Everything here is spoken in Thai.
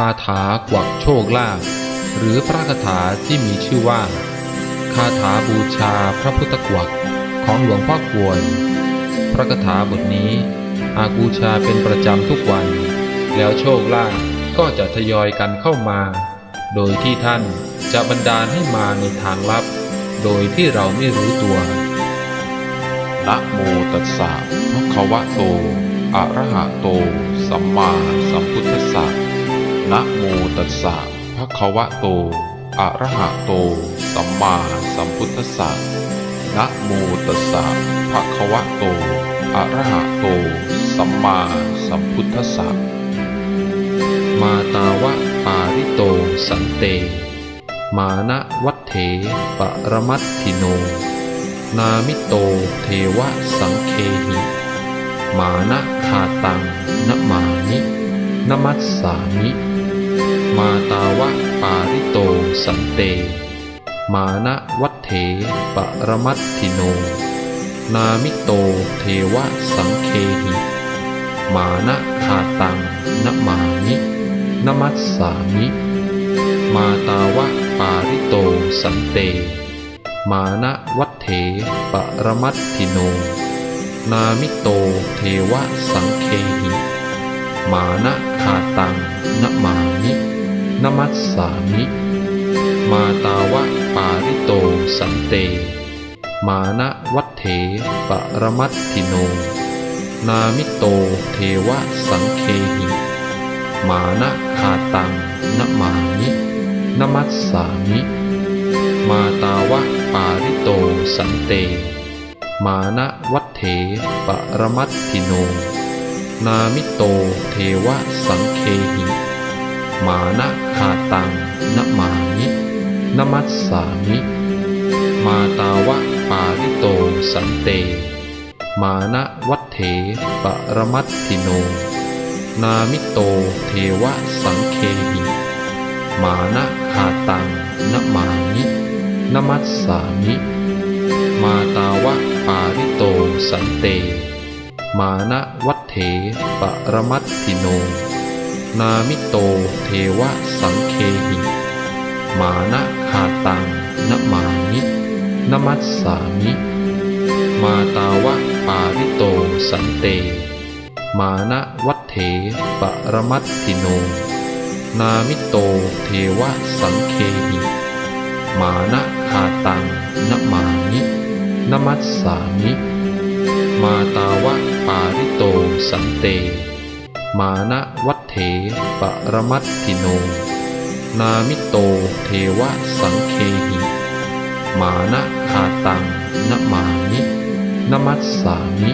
คาถากวักโชคลาภหรือพระคาถาที่มีชื่อว่า คาถาบูชาพระพุทธกวักของหลวงพ่อควร พระคาถาบทนี้หาบูชาเป็นประจำทุกวัน แล้วโชคลาภก็จะทยอยกันเข้ามา โดยที่ท่านจะบันดาลให้มาในทางลับ โดยที่เราไม่รู้ตัวนะโมตัสสะภะคะวะโต อะระหะโต สัมมาสัมพุทธัสสะ นะโมตัสสะภะคะวะโต อะระหะโต สัมมาสัมพุทธัสสะนะโมตัสสะภะคะวะโต อะระหะโต สัมมาสัมพุทธัสสะ มาตาวะปาริโตสันเต มานะวัฏเถปรมัตถิโน นามิโตเทวะสังเคหิ มานะคาตังนะมานินมัสสามิ มาตาวะปาริโตสันเต มานะวัฏเถปรมัตถิโน นามิโตเทวะสังเคหิมานะคาตังนมานินมัสสามิ มาตาวะปาริโตสันเต มานะวัฏเถปรมัตถิโน นามิโตเทวะสังเคหิมานะคาตังนมานิ นมัสสามิ มาตาวะปาริโตสันเต มานะวัฏเถปรมัตถิโน นามิโตเทวะสังเคหิ มานะคาตังนมานินมัสสามิ มาตาวะปาริโตสันเต มานะวัฏเถปรมัตถิโน นามิโตเทวะสังเคหิ มานะคาตังนมานินมัสสามิ มาตาวะปาริโตสันเต มานะวัฏเถปรมัตถิโน นามิโตเทวะสังเคหิมานะคาตังนมานินมัสสามิ มาตาวะปาริโตสันเต มานะวัฏเถปรมัตถิโน นามิโตเทวะสังเคหิ มานะคาตังนมานินมัสสามิ มาตาวะปาริโตสันเต มานะวัฏเถปรมัตถิโน นามิโตเทวะสังเคหิ มานะคาตังนมานินมัสสามิ มาตาวะปาริโตสันเต มานะวัฏเถปรมัตถิโน นามิโตเทวะสังเคหิ มานะคาตังนมานินมัสสามิ